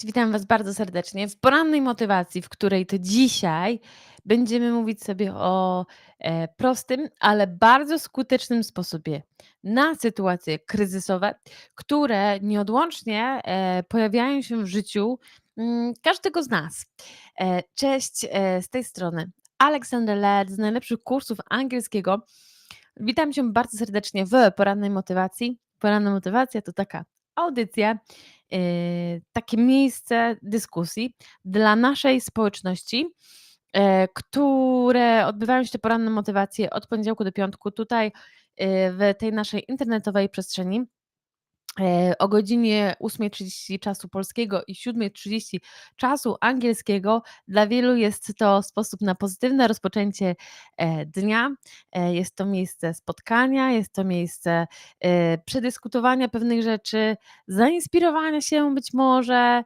Witam Was bardzo serdecznie w porannej motywacji, w której to dzisiaj będziemy mówić sobie o e, prostym, ale bardzo skutecznym sposobie na sytuacje kryzysowe, które nieodłącznie e, pojawiają się w życiu mm, każdego z nas. E, cześć z tej strony. Aleksander Led z najlepszych kursów angielskiego. Witam Cię bardzo serdecznie w porannej motywacji. Poranna motywacja to taka audycja, takie miejsce dyskusji dla naszej społeczności, e, które odbywają się te poranne motywacje od poniedziałku do piątku tutaj, yy, w tej naszej internetowej przestrzeni. E, o godzinie 8.30 czasu polskiego i 7.30 czasu angielskiego. Dla wielu jest to sposób na pozytywne rozpoczęcie e, dnia. E, jest to miejsce spotkania, jest to miejsce przedyskutowania pewnych rzeczy, zainspirowania się być może,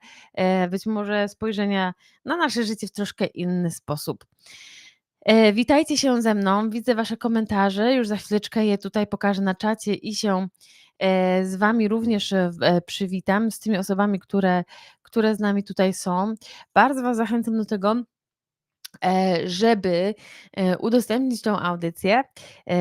być może spojrzenia na nasze życie w troszkę inny sposób. Witajcie się ze mną, widzę Wasze komentarze, już za chwileczkę je tutaj pokażę na czacie i się z Wami również e, e, przywitam, z tymi osobami, które, które z nami tutaj są. Bardzo Was zachęcam do tego, żeby udostępnić tą audycję.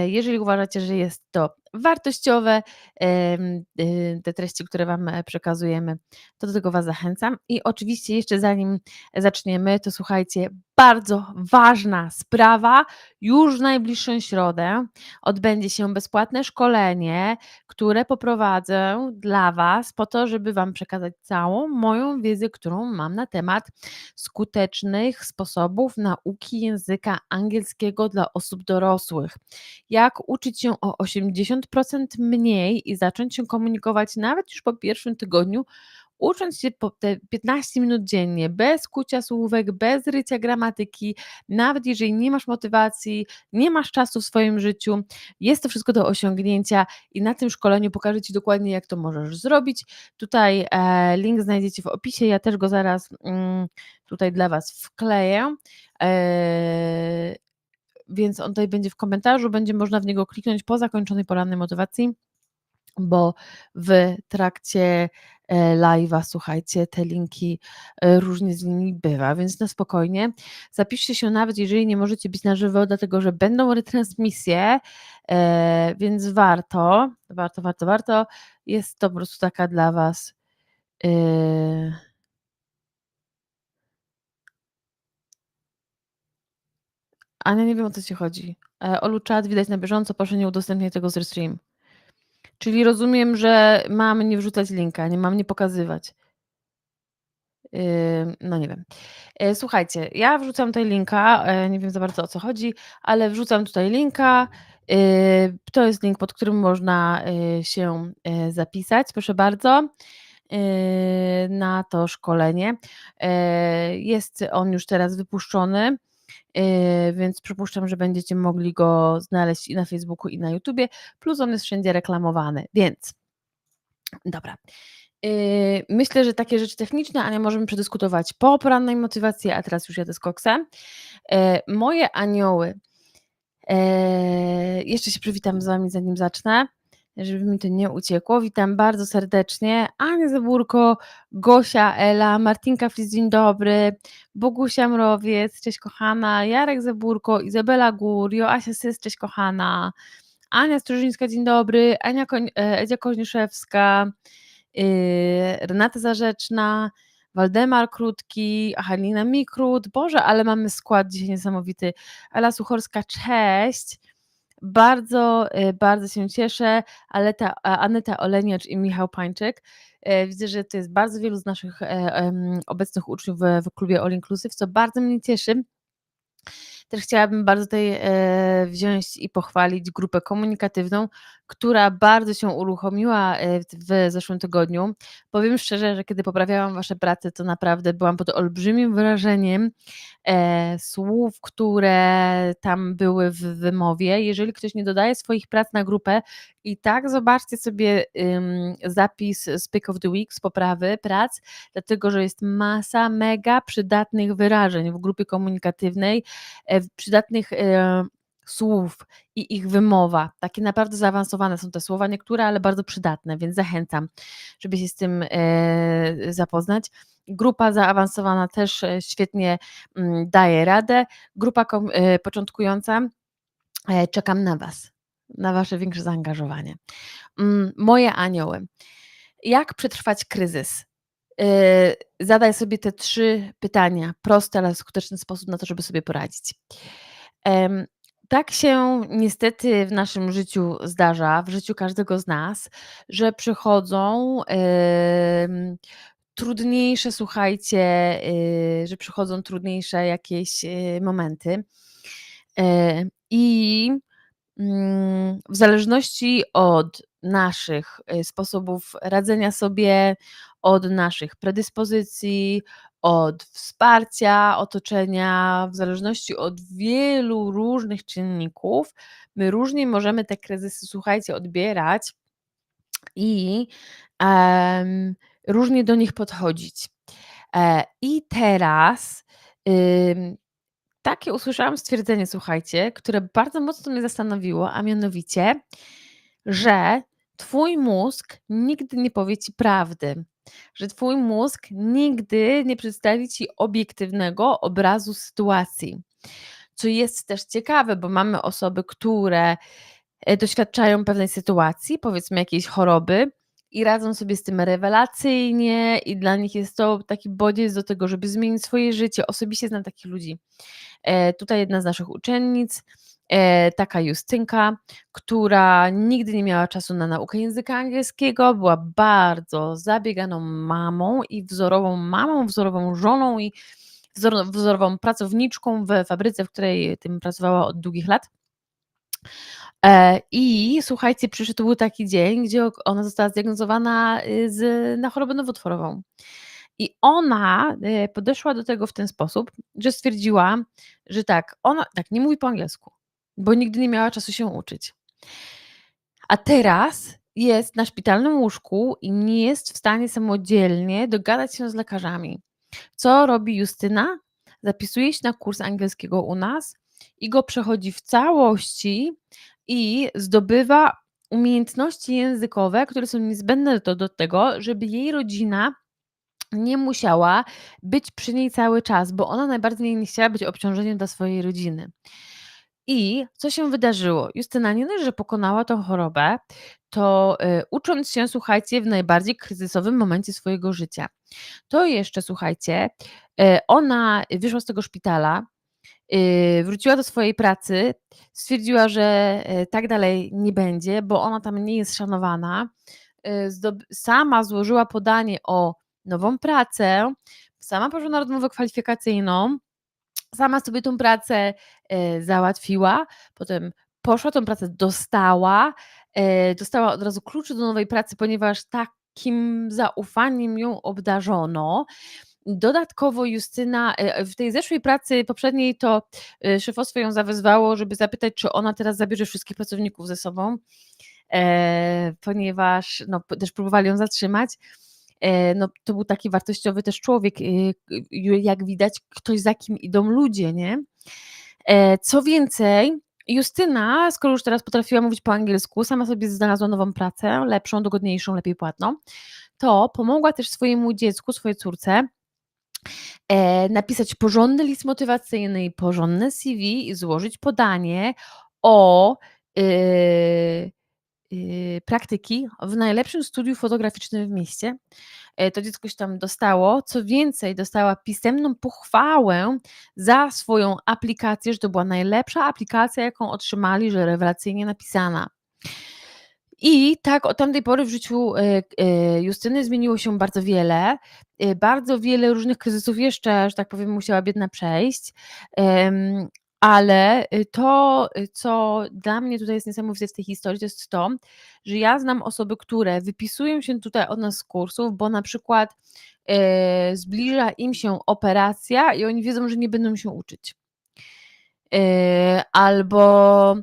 Jeżeli uważacie, że jest to wartościowe, y, te treści, które Wam przekazujemy, to do tego Was zachęcam. I oczywiście, jeszcze zanim zaczniemy, to słuchajcie, bardzo ważna sprawa. Już w najbliższą środę odbędzie się bezpłatne szkolenie, które poprowadzę dla Was po to, żeby Wam przekazać całą moją wiedzę, którą mam na temat skutecznych sposobów nauki języka angielskiego dla osób dorosłych. Jak uczyć się o 80% mniej i zacząć się komunikować nawet już po pierwszym tygodniu ucząc się po te 15 minut dziennie, bez kucia słówek, bez rycia gramatyki, nawet jeżeli nie masz motywacji, nie masz czasu w swoim życiu, jest to wszystko do osiągnięcia i na tym szkoleniu pokażę Ci dokładnie, jak to możesz zrobić. Tutaj e, link znajdziecie w opisie, ja też go zaraz mm, tutaj dla Was wkleję. Więc on tutaj będzie w komentarzu, będzie można w niego kliknąć po zakończonej porannej motywacji bo w trakcie e, live'a, słuchajcie, te linki e, różnie z nimi bywa, więc na spokojnie. Zapiszcie się nawet, jeżeli nie możecie być na żywo, dlatego że będą retransmisje, e, więc warto, warto, warto, warto. Jest to po prostu taka dla Was. Ania, nie wiem o co Ci chodzi. Olu, czat widać na bieżąco, proszę nie udostępniać tego z stream. Czyli rozumiem, że mam nie wrzucać linka, nie mam nie pokazywać. no nie wiem. E, słuchajcie, ja wrzucam tutaj linka, e, nie wiem za bardzo o co chodzi, ale wrzucam tutaj linka. E, to jest link, pod którym można się zapisać. Proszę bardzo na to szkolenie. Jest on już teraz wypuszczony. Yy, więc przypuszczam, że będziecie mogli go znaleźć i na Facebooku, i na YouTubie, plus on jest wszędzie reklamowany, więc dobra. Yy, myślę, że takie rzeczy techniczne, Ania, możemy przedyskutować po porannej motywacji, a teraz już jadę z koksem. Yy, moje anioły, jeszcze się przywitam z Wami, zanim zacznę żeby mi to nie uciekło. Witam bardzo serdecznie. Ania Zabórko, Gosia, Ela, Martinka Flis, dzień dobry, Bogusia Mrowiec, cześć kochana, Jarek Zabórko, Izabela Gór, Joasia Sys, cześć kochana, Ania Strużyńska, dzień dobry, Ania Koń, e, Edzia Koźniszewska, yy, Renata Zarzeczna, Waldemar Krótki, Halina Mikrut, Boże, ale mamy skład dzisiaj niesamowity. Ela Suchorska, cześć. Bardzo, y, bardzo się cieszę. Aleta, Aneta Oleniacz i Michał Pańczyk. E, widzę, że to jest bardzo wielu z naszych e, obecnych uczniów w, klubie All Inclusive, co bardzo mnie cieszy. Też chciałabym bardzo tutaj e, wziąć i pochwalić grupę komunikatywną, która bardzo się uruchomiła e, w zeszłym tygodniu. Powiem szczerze, że kiedy poprawiałam Wasze prace, to naprawdę byłam pod olbrzymim wrażeniem e, słów, które tam były w wymowie. Jeżeli ktoś nie dodaje swoich prac na grupę, i tak zobaczcie sobie zapis Speak of the Week z poprawy prac, dlatego że jest masa mega przydatnych wyrażeń w grupie komunikatywnej, przydatnych słów i ich wymowa. Takie naprawdę zaawansowane są te słowa niektóre, ale bardzo przydatne, więc zachęcam, żeby się z tym, eee, zapoznać. Grupa zaawansowana też, e, świetnie, mm, daje radę. Grupa e, początkująca, e, czekam na Was, na Wasze większe zaangażowanie. Mm, moje anioły. Jak przetrwać kryzys? Zadaj sobie te 3 pytania, proste, ale w skuteczny sposób na to, żeby sobie poradzić. Tak się niestety w naszym życiu zdarza, w życiu każdego z nas, że przychodzą, trudniejsze, słuchajcie, yy, że przychodzą trudniejsze jakieś, yy, momenty. Yy, I mm, w zależności od naszych, y, sposobów radzenia sobie, od naszych predyspozycji, od wsparcia otoczenia, w zależności od wielu różnych czynników, my różnie możemy te kryzysy, słuchajcie, odbierać i, em, różnie do nich podchodzić. E, I teraz, takie usłyszałam stwierdzenie, słuchajcie, które bardzo mocno mnie zastanowiło, a mianowicie, że twój mózg nigdy nie powie ci prawdy, że twój mózg nigdy nie przedstawi ci obiektywnego obrazu sytuacji. Co jest też ciekawe, bo mamy osoby, które, e, doświadczają pewnej sytuacji, powiedzmy jakiejś choroby i radzą sobie z tym rewelacyjnie i dla nich jest to taki bodziec do tego, żeby zmienić swoje życie. Osobiście znam takich ludzi. E, tutaj jedna z naszych uczennic, taka Justynka, która nigdy nie miała czasu na naukę języka angielskiego, była bardzo zabieganą mamą i wzorową mamą, wzorową żoną i wzor wzorową pracowniczką w fabryce, w której tym pracowała od długich lat. E, I słuchajcie, przyszedł był taki dzień, gdzie ona została zdiagnozowana, y, z na chorobę nowotworową. I ona, y, podeszła do tego w ten sposób, że stwierdziła, że tak, ona tak, nie mówi po angielsku, bo nigdy nie miała czasu się uczyć. A teraz jest na szpitalnym łóżku i nie jest w stanie samodzielnie dogadać się z lekarzami. Co robi Justyna? Zapisuje się na kurs angielskiego u nas i go przechodzi w całości i zdobywa umiejętności językowe, które są niezbędne do do tego, żeby jej rodzina nie musiała być przy niej cały czas, bo ona najbardziej nie chciała być obciążeniem dla swojej rodziny. I co się wydarzyło? Justyna nie dość, że pokonała tą chorobę, to, y, ucząc się, słuchajcie, w najbardziej kryzysowym momencie swojego życia, to jeszcze, słuchajcie, y, ona wyszła z tego szpitala, y, wróciła do swojej pracy, stwierdziła, że, tak dalej nie będzie, bo ona tam nie jest szanowana. Sama złożyła podanie o nową pracę, sama poszła na rozmowę kwalifikacyjną, sama sobie tą pracę, e, załatwiła, potem poszła, tą pracę dostała, e, dostała od razu klucze do nowej pracy, ponieważ takim zaufaniem ją obdarzono. Dodatkowo Justyna, e, w tej zeszłej pracy poprzedniej to, szefostwo ją zawezwało, żeby zapytać, czy ona teraz zabierze wszystkich pracowników ze sobą, ponieważ, no, też próbowali ją zatrzymać. E, no, to był taki wartościowy też człowiek, y, jak widać, ktoś za kim idą ludzie, nie? E, co więcej, Justyna, skoro już teraz potrafiła mówić po angielsku, sama sobie znalazła nową pracę, lepszą, dogodniejszą, lepiej płatną, to pomogła też swojemu dziecku, swojej córce e, napisać porządny list motywacyjny porządne CV i złożyć podanie o, praktyki w najlepszym studiu fotograficznym w mieście. E, to dziecko się tam dostało. Co więcej, dostała pisemną pochwałę za swoją aplikację, że to była najlepsza aplikacja, jaką otrzymali, że rewelacyjnie napisana. I tak od tamtej pory w życiu, e, e, Justyny zmieniło się bardzo wiele. Bardzo wiele różnych kryzysów jeszcze, że tak powiem, musiała biedna przejść. Ale y, to, y, co dla mnie tutaj jest niesamowite w tej historii, to jest to, że ja znam osoby, które wypisują się tutaj od nas z kursów, bo na przykład, yy, zbliża im się operacja i oni wiedzą, że nie będą się uczyć. Albo,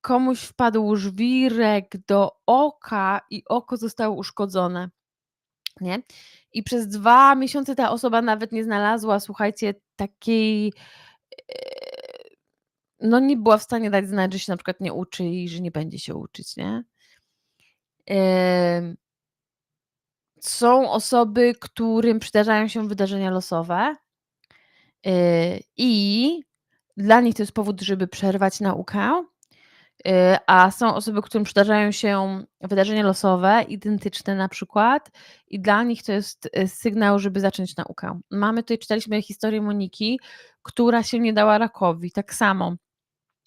komuś wpadł żwirek do oka i oko zostało uszkodzone, nie? I przez 2 miesiące ta osoba nawet nie znalazła, słuchajcie, takiej no nie była w stanie dać znać, że się na przykład nie uczy i że nie będzie się uczyć, nie? Są osoby, którym przydarzają się wydarzenia losowe, yy, i dla nich to jest powód, żeby przerwać naukę, a są osoby, którym przydarzają się wydarzenia losowe, identyczne na przykład i dla nich to jest, y, sygnał, żeby zacząć naukę. Mamy tutaj czytaliśmy historię Moniki, która się nie dała rakowi. Tak samo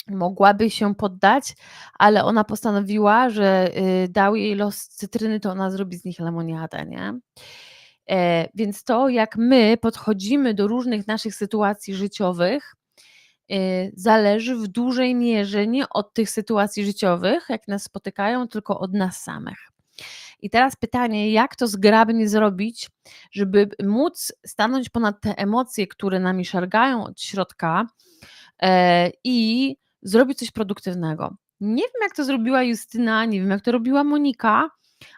mogłaby się poddać, ale ona postanowiła, że, y, dał jej los cytryny, to ona zrobi z nich lemoniadę, nie? E, więc to, jak my podchodzimy do różnych naszych sytuacji życiowych, y, zależy w dużej mierze nie od tych sytuacji życiowych, jak nas spotykają, tylko od nas samych. I teraz pytanie, jak to zgrabnie zrobić, żeby móc stanąć ponad te emocje, które nami szargają od środka, e, i zrobić coś produktywnego. Nie wiem, jak to zrobiła Justyna, nie wiem, jak to robiła Monika,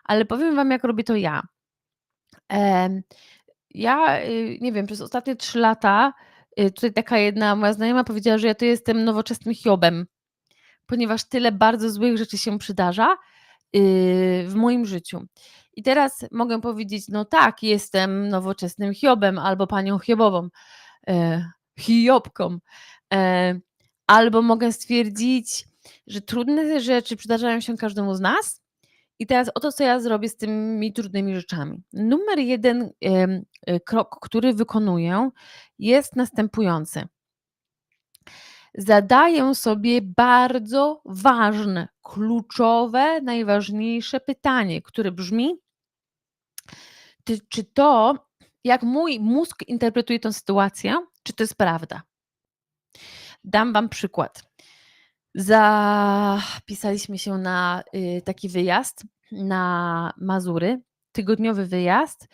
ale powiem wam, jak robię to ja. Em, ja, y, nie wiem, przez ostatnie 3 lata, y, tutaj taka jedna moja znajoma powiedziała, że ja to jestem nowoczesnym Hiobem, ponieważ tyle bardzo złych rzeczy się przydarza, y, w moim życiu. I teraz mogę powiedzieć: "No tak, jestem nowoczesnym Hiobem albo panią Hiobową, e, Hiobką". E, albo mogę stwierdzić, że trudne rzeczy przydarzają się każdemu z nas i teraz oto, co ja zrobię z tymi trudnymi rzeczami. Numer 1, em, y, krok, który wykonuję, jest następujący. Zadaję sobie bardzo ważne, kluczowe, najważniejsze pytanie, które brzmi czy to, jak mój mózg interpretuje tę sytuację, czy to jest prawda? Dam wam przykład. Zapisaliśmy się na, y, taki wyjazd na Mazury, tygodniowy wyjazd.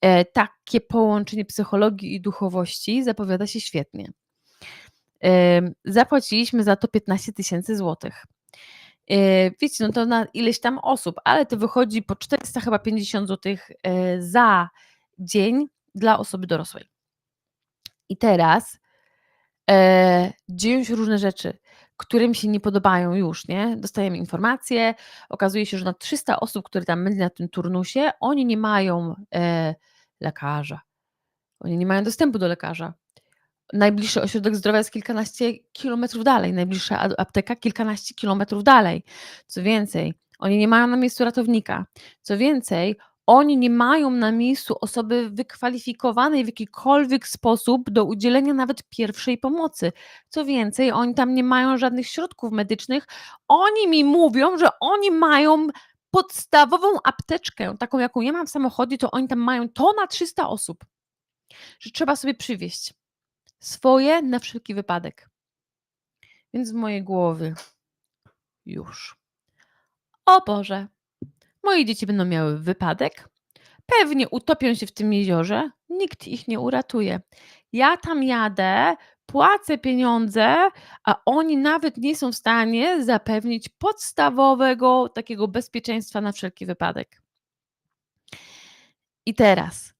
E, takie połączenie psychologii i duchowości zapowiada się świetnie. Zapłaciliśmy za to 15 000 złotych. Yy, wiecie, no to na ileś tam osób, ale to wychodzi po 400 chyba 50 złotych, yy, za dzień dla osoby dorosłej. I teraz, e, dzieją się różne rzeczy, które mi się nie podobają już, nie? Dostajemy informacje, okazuje się, że na 300 osób, które tam byli na tym turnusie, oni nie mają, e, lekarza. Oni nie mają dostępu do lekarza. Najbliższy ośrodek zdrowia jest kilkanaście kilometrów dalej, najbliższa apteka kilkanaście kilometrów dalej. Co więcej, oni nie mają na miejscu ratownika. Co więcej, oni nie mają na miejscu osoby wykwalifikowanej w jakikolwiek sposób do udzielenia nawet pierwszej pomocy. Co więcej, oni tam nie mają żadnych środków medycznych. Oni mi mówią, że oni mają podstawową apteczkę, taką jaką ja mam w samochodzie, to oni tam mają to na 300 osób, że trzeba sobie przywieźć swoje na wszelki wypadek. Więc w mojej głowie już. O Boże, moje dzieci będą miały wypadek, pewnie utopią się w tym jeziorze, nikt ich nie uratuje. Ja tam jadę, płacę pieniądze, a oni nawet nie są w stanie zapewnić podstawowego takiego bezpieczeństwa na wszelki wypadek. I teraz,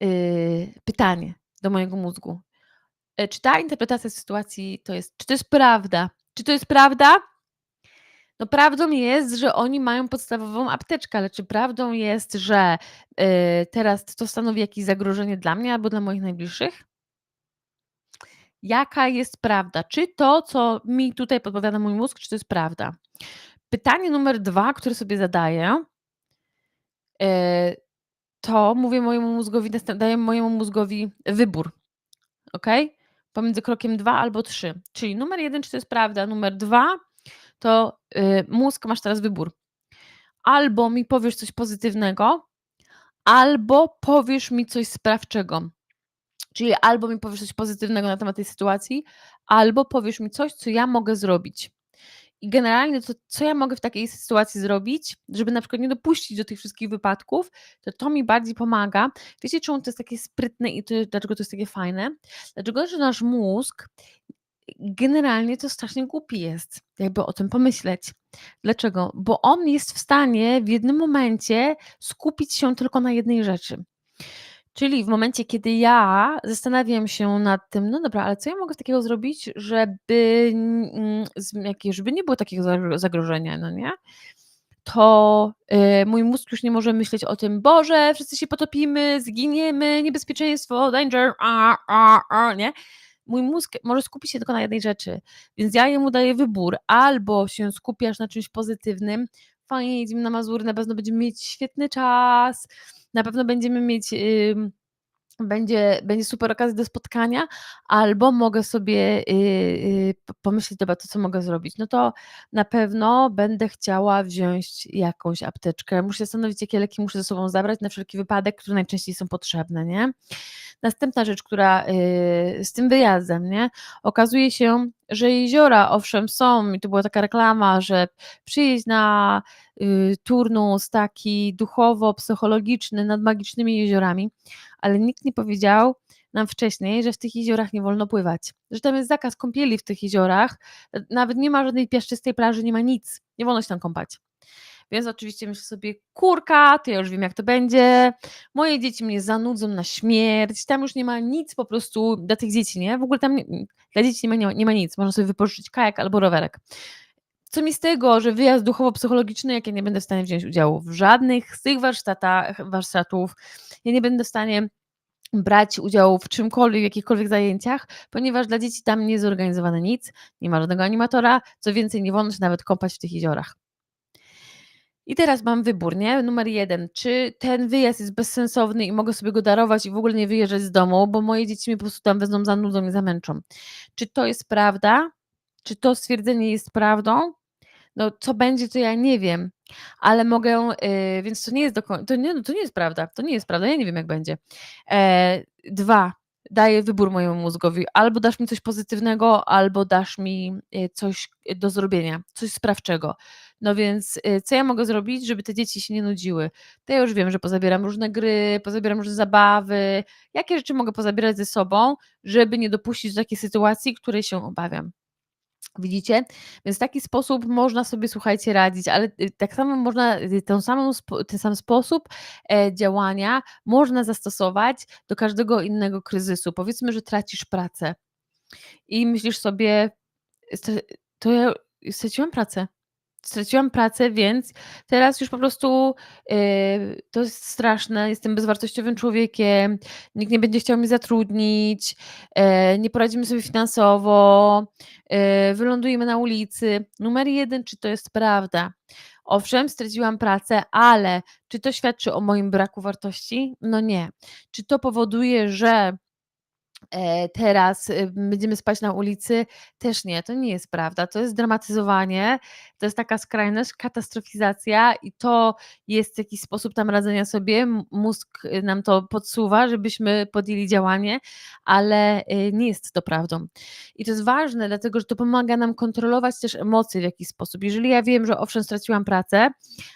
yy, pytanie do mojego mózgu. E, czy ta interpretacja sytuacji to jest czy to jest prawda? Czy to jest prawda? No prawdą jest, że oni mają podstawową apteczkę, ale czy prawdą jest, że, yy, teraz to stanowi jakieś zagrożenie dla mnie albo dla moich najbliższych? Jaka jest prawda? Czy to, co mi tutaj podpowiada mój mózg, czy to jest prawda? Pytanie numer 2, które sobie zadaję yy, to mówię mojemu mózgowi daję mojemu mózgowi wybór, okej? Pomiędzy krokiem 2 albo 3. Czyli numer 1, czy to jest prawda, numer 2 to, yy, mózg, masz teraz wybór. Albo mi powiesz coś pozytywnego, albo powiesz mi coś sprawczego. Czyli albo mi powiesz coś pozytywnego na temat tej sytuacji, albo powiesz mi coś, co ja mogę zrobić. I generalnie to, co ja mogę w takiej sytuacji zrobić, żeby na przykład nie dopuścić do tych wszystkich wypadków, to to mi bardziej pomaga. Wiecie, czemu to jest takie sprytne i to, dlaczego to jest takie fajne? Dlatego, że nasz mózg generalnie to strasznie głupi jest, jakby o tym pomyśleć. Dlaczego? Bo on jest w stanie w jednym momencie skupić się tylko na jednej rzeczy. Czyli w momencie, kiedy ja zastanawiam się nad tym: "No dobra, ale co ja mogę takiego zrobić, żeby, mm, żeby nie było takiego zagro zagrożenia", no nie? To, y, mój mózg już nie może myśleć o tym: "Boże, wszyscy się potopimy, zginiemy, niebezpieczeństwo, danger, a, a, a", nie? Mój mózg może skupić się tylko na jednej rzeczy, więc ja jemu daję wybór: albo się skupiasz na czymś pozytywnym, fajnie, jedziemy na Mazury, na pewno będziemy mieć świetny czas, na pewno będziemy mieć, ym, będzie będzie super okazja do spotkania, albo mogę sobie, y, y, p pomyśleć: "Dobra, to co mogę zrobić?" No to na pewno będę chciała wziąć jakąś apteczkę. Muszę zastanowić, jakie leki muszę ze sobą zabrać na wszelki wypadek, które najczęściej są potrzebne, nie? Następna rzecz, która, y, z tym wyjazdem, nie? Okazuje się, że jeziora owszem są i to była taka reklama, że przyjedź na, y, turnus taki duchowo-psychologiczny nad magicznymi jeziorami, ale nikt nie powiedział nam wcześniej, że w tych jeziorach nie wolno pływać, że tam jest zakaz kąpieli w tych jeziorach, nawet nie ma żadnej piaszczystej plaży, nie ma nic, nie wolno się tam kąpać. Więc oczywiście myślę sobie: "Kurka, to ja już wiem, jak to będzie, moje dzieci mnie zanudzą na śmierć, tam już nie ma nic po prostu dla tych dzieci, nie? W ogóle tam nie dla dzieci nie ma nie ma nic, można sobie wypożyczyć kajak albo rowerek. Co mi z tego, że wyjazd duchowo-psychologiczny, jak ja nie będę w stanie wziąć udziału w żadnych z tych warsztatów, ja nie będę w stanie brać udziału w czymkolwiek, w jakichkolwiek zajęciach, ponieważ dla dzieci tam nie jest zorganizowane nic, nie ma żadnego animatora, co więcej, nie wolno się nawet kąpać w tych jeziorach". I teraz mam wybór, nie? Numer 1: czy ten wyjazd jest bezsensowny i mogę sobie go darować i w ogóle nie wyjeżdżać z domu, bo moje dzieci mnie po prostu tam wezmą, zanudzą i zamęczą. Czy to jest prawda? Czy to stwierdzenie jest prawdą? No, co będzie, to ja nie wiem, ale mogę, y, więc to nie jest do koń to nie, no to nie jest prawda, to nie jest prawda, ja nie wiem, jak będzie. E, 2: daję wybór mojemu mózgowi: albo dasz mi coś pozytywnego, albo dasz mi, y, coś do zrobienia, coś sprawczego. No więc, y, co ja mogę zrobić, żeby te dzieci się nie nudziły? To ja już wiem, że pozabieram różne gry, pozabieram różne zabawy, jakie rzeczy mogę pozabierać ze sobą, żeby nie dopuścić do takiej sytuacji, której się obawiam. Widzicie? Więc w taki sposób można sobie, słuchajcie, radzić, ale, y, tak samo można, y, samą ten sam sposób, e, działania można zastosować do każdego innego kryzysu. Powiedzmy, że tracisz pracę i myślisz sobie: "Stra to ja straciłam pracę. Straciłam pracę, więc teraz już po prostu, y, to jest straszne, jestem bezwartościowym człowiekiem, nikt nie będzie chciał mnie zatrudnić, e, nie poradzimy sobie finansowo, e, wylądujemy na ulicy". Numer 1: czy to jest prawda? Owszem, straciłam pracę, ale czy to świadczy o moim braku wartości? No nie. Czy to powoduje, że, e, teraz, y, będziemy spać na ulicy? Też nie, to nie jest prawda. To jest dramatyzowanie, to jest taka skrajność, katastrofizacja i to jest jakiś sposób tam radzenia sobie. Mózg nam to podsuwa, żebyśmy podjęli działanie, ale, y, nie jest to prawdą. I to jest ważne, dlatego że to pomaga nam kontrolować też emocje w jakiś sposób. Jeżeli ja wiem, że owszem, straciłam pracę,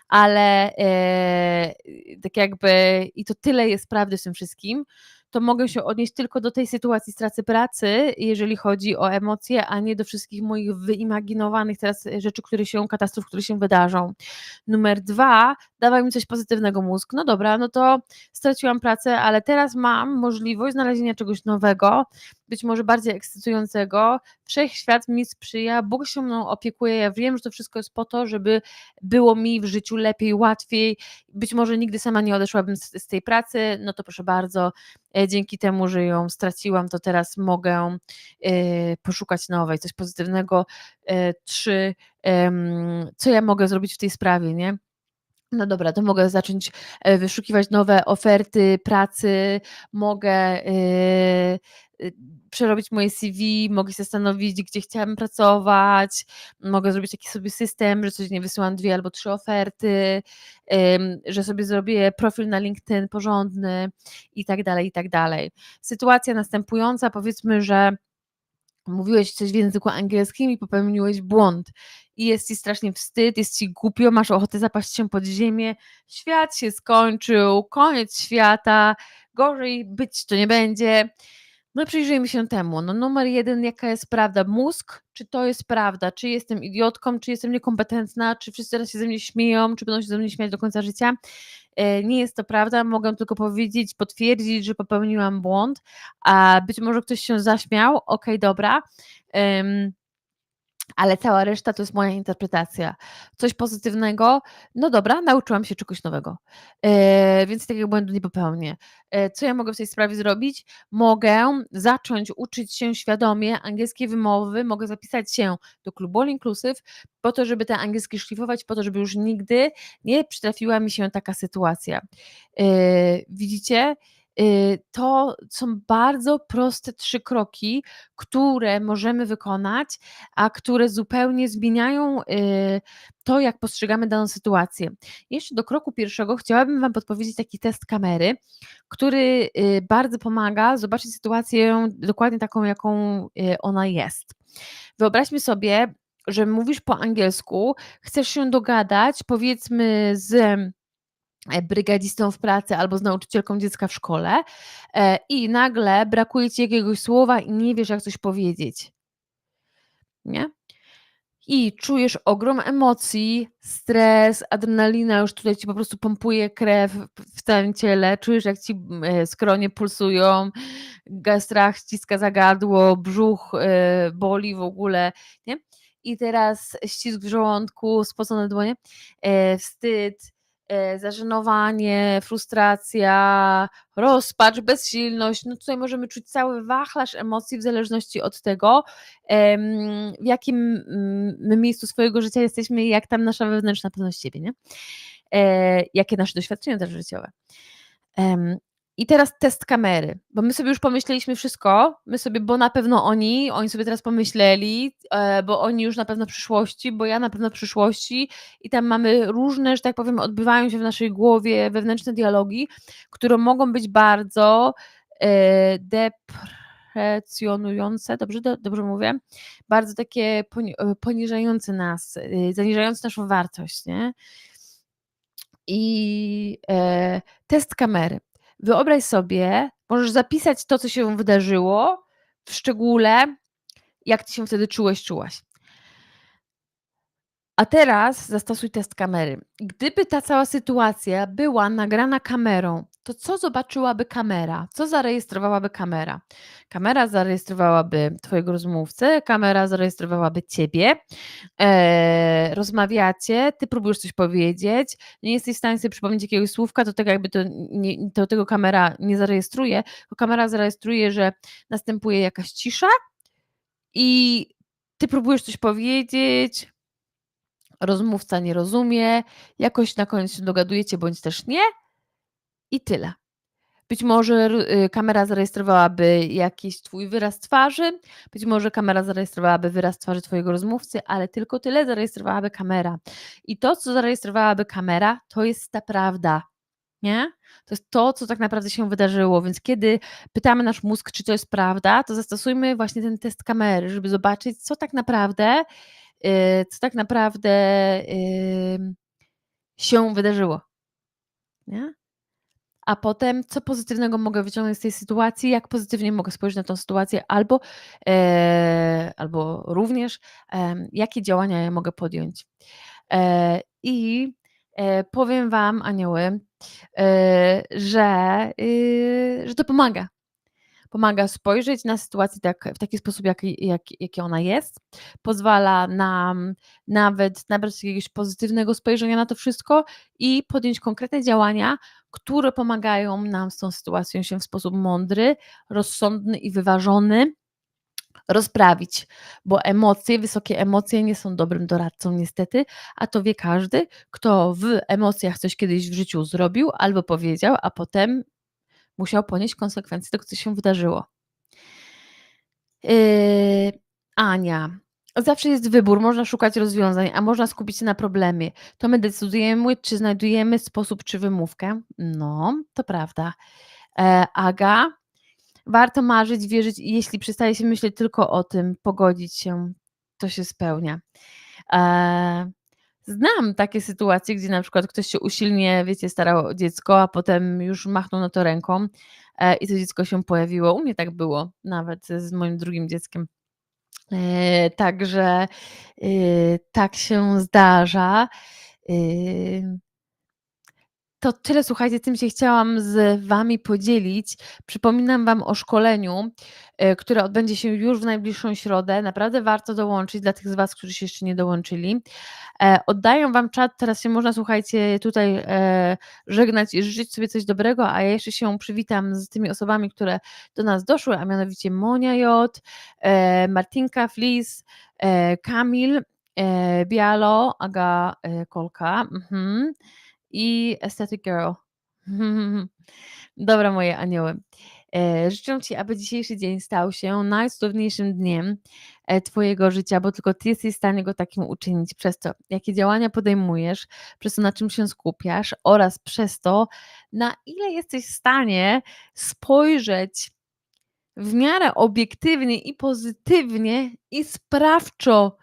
ale, e, tak jakby i to tyle jest prawdy w tym wszystkim, to mogę się odnieść tylko do tej sytuacji straty pracy, jeżeli chodzi o emocje, a nie do wszystkich moich wyimaginowanych teraz rzeczy, które się katastrof, które się wydarzą. Numer 2: dawaj mi coś pozytywnego mózg. No dobra, no to straciłam pracę, ale teraz mam możliwość znalezienia czegoś nowego, być może bardziej ekscytującego. Wszechświat mi sprzyja, Bóg się mną opiekuje, ja wiem, że to wszystko jest po to, żeby było mi w życiu lepiej, łatwiej. Być może nigdy sama nie odeszłabym z z tej pracy, no to proszę bardzo, e, dzięki temu, że ją straciłam, to teraz mogę, y, poszukać nowej, coś pozytywnego. 3: em, co ja mogę zrobić w tej sprawie, nie? No dobra, to mogę zacząć, e, wyszukiwać nowe oferty pracy, mogę, y, y, przerobić moje CV, mogę się zastanowić, gdzie chciałabym pracować, mogę zrobić taki sobie system, że codziennie wysyłam 2 albo 3 oferty, że sobie zrobię profil na LinkedIn porządny i tak dalej, i tak dalej. Sytuacja następująca, powiedzmy, że mówiłeś coś w języku angielskim i popełniłeś błąd i jest ci strasznie wstyd, jest ci głupio, masz ochotę zapaść się pod ziemię, świat się skończył, koniec świata, gorzej być to nie będzie. No przyjrzyjmy się temu. No numer 1: jaka jest prawda? Mózg, czy to jest prawda? Czy jestem idiotką, czy jestem niekompetentna, czy wszyscy teraz się ze mnie śmieją, czy będą się ze mnie śmiać do końca życia? e, nie jest to prawda, mogę tylko powiedzieć, potwierdzić, że popełniłam błąd, a być może ktoś się zaśmiał, okej, dobra, ym, ale cała reszta to jest moja interpretacja. Coś pozytywnego, no dobra, nauczyłam się czegoś nowego, e, więc takiego błędu nie popełnię. E, co ja mogę w tej sprawie zrobić? Mogę zacząć uczyć się świadomie angielskiej wymowy, mogę zapisać się do klubu All Inclusive po to, żeby te angielski szlifować, po to, żeby już nigdy nie przytrafiła mi się taka sytuacja. E, widzicie? Y, to są bardzo proste trzy kroki, które możemy wykonać, a które zupełnie zmieniają y, to, jak postrzegamy daną sytuację. Jeszcze do kroku pierwszego chciałabym Wam podpowiedzieć taki test kamery, który y, bardzo pomaga zobaczyć sytuację dokładnie taką, jaką ona jest. Wyobraźmy sobie, że mówisz po angielsku, chcesz się dogadać, powiedzmy, z brygadzistą w pracy albo z nauczycielką dziecka w szkole e, i nagle brakuje ci jakiegoś słowa i nie wiesz, jak coś powiedzieć. Nie? I czujesz ogrom emocji, stres, adrenalina już tutaj ci po prostu pompuje krew w całym ciele, czujesz jak ci e, skronie pulsują, strach ściska za gardło, brzuch boli w ogóle, nie? I teraz ścisk w żołądku, spocone dłonie, wstyd, E, zażenowanie, frustracja, rozpacz, bezsilność. No tutaj możemy czuć cały wachlarz emocji w zależności od tego, w jakim mm, miejscu swojego życia jesteśmy i jak tam nasza wewnętrzna pewność siebie, nie? E, jakie nasze doświadczenia też życiowe. I teraz test kamery, bo my sobie już pomyśleliśmy wszystko, my sobie, bo na pewno oni, oni sobie teraz pomyśleli, e, bo oni już na pewno w przyszłości, bo ja na pewno w przyszłości i tam mamy różne, że tak powiem, odbywają się w naszej głowie wewnętrzne dialogi, które mogą być bardzo e, deprecjonujące, dobrze, dobrze mówię? Bardzo takie e, poniżające nas, zaniżające naszą wartość, nie? I e, test kamery. Wyobraź sobie, możesz zapisać to, co się wydarzyło, w szczególe, jak ci się wtedy czułeś, czułaś. A teraz zastosuj test kamery. Gdyby ta cała sytuacja była nagrana kamerą, to co zobaczyłaby kamera? Co zarejestrowałaby kamera? Kamera zarejestrowałaby Twojego rozmówcę, kamera zarejestrowałaby Ciebie, e, rozmawiacie, Ty próbujesz coś powiedzieć, nie jesteś w stanie sobie przypomnieć jakiegoś słówka, to tak jakby to, nie, to tego kamera nie zarejestruje, to kamera zarejestruje, że następuje jakaś cisza i Ty próbujesz coś powiedzieć, rozmówca nie rozumie, jakoś na koniec się dogadujecie, bądź też nie i tyle. Być może y, kamera zarejestrowałaby jakiś Twój wyraz twarzy, być może kamera zarejestrowałaby wyraz twarzy Twojego rozmówcy, ale tylko tyle zarejestrowałaby kamera. I to, co zarejestrowałaby kamera, to jest ta prawda. Nie? To jest to, co tak naprawdę się wydarzyło. Więc kiedy pytamy nasz mózg, czy to jest prawda, to zastosujmy właśnie ten test kamery, żeby zobaczyć, co tak naprawdę Y, co tak naprawdę się wydarzyło. Nie? A potem, co pozytywnego mogę wyciągnąć z tej sytuacji, jak pozytywnie mogę spojrzeć na tę sytuację, albo, e, albo również, e, jakie działania ja mogę podjąć. E, I e, powiem Wam, anioły, e, że, y, że to pomaga pomaga spojrzeć na sytuację tak, w taki sposób, jaki, jak, jaki ona jest, pozwala nam nawet nabrać jakiegoś pozytywnego spojrzenia na to wszystko i podjąć konkretne działania, które pomagają nam z tą sytuacją się w sposób mądry, rozsądny i wyważony rozprawić, bo emocje, wysokie emocje nie są dobrym doradcą niestety, a to wie każdy, kto w emocjach coś kiedyś w życiu zrobił albo powiedział, a potem musiał ponieść konsekwencje tego, co się wydarzyło. Yy, Ania. Zawsze jest wybór, można szukać rozwiązań, a można skupić się na problemie. To my decydujemy, czy znajdujemy sposób, czy wymówkę. No, to prawda. E, Aga, warto marzyć, wierzyć i jeśli przestaje się myśleć tylko o tym, pogodzić się, to się spełnia. E, Znam takie sytuacje, gdzie na przykład ktoś się usilnie, wiecie, starał o dziecko, a potem już machnął na to ręką e, i to dziecko się pojawiło. U mnie tak było, nawet z moim drugim dzieckiem. E, także e, tak się zdarza. To tyle, słuchajcie, tym się chciałam z Wami podzielić. Przypominam Wam o szkoleniu, e, które odbędzie się już w najbliższą środę. Naprawdę warto dołączyć dla tych z Was, którzy się jeszcze nie dołączyli. E, oddaję Wam czat, teraz się można, słuchajcie, tutaj e, żegnać i życzyć sobie coś dobrego, a ja jeszcze się przywitam z tymi osobami, które do nas doszły, a mianowicie Monia J, Martinka Flis, Kamil, Bialo, Aga Kolka mhm, i Aesthetic Girl. Dobra, moje anioły. E, życzę Ci, aby dzisiejszy dzień stał się najcudowniejszym dniem e, Twojego życia, bo tylko Ty jesteś w stanie go takim uczynić przez to, jakie działania podejmujesz, przez to, na czym się skupiasz oraz przez to, na ile jesteś w stanie spojrzeć w miarę obiektywnie i pozytywnie i sprawczo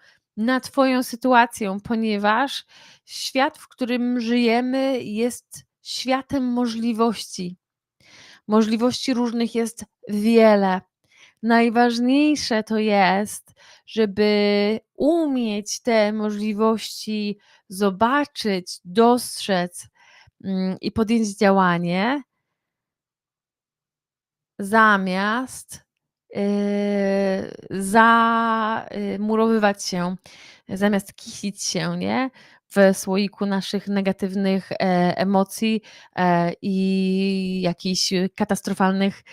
na Twoją sytuację, ponieważ świat, w którym żyjemy, jest światem możliwości. Możliwości różnych jest wiele. Najważniejsze to jest, żeby umieć te możliwości zobaczyć, dostrzec mm, i podjąć działanie, zamiast zamurowywać się, zamiast kisić się, nie? W słoiku naszych negatywnych e, emocji e, i jakichś katastrofalnych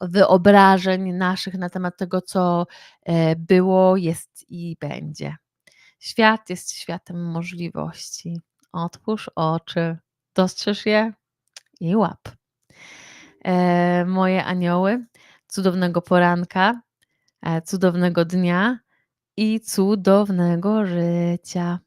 wyobrażeń naszych na temat tego, co e, było, jest i będzie. Świat jest światem możliwości. Otwórz oczy, dostrzeż je i łap. E, moje anioły, cudownego poranka, e, cudownego dnia i cudownego życia.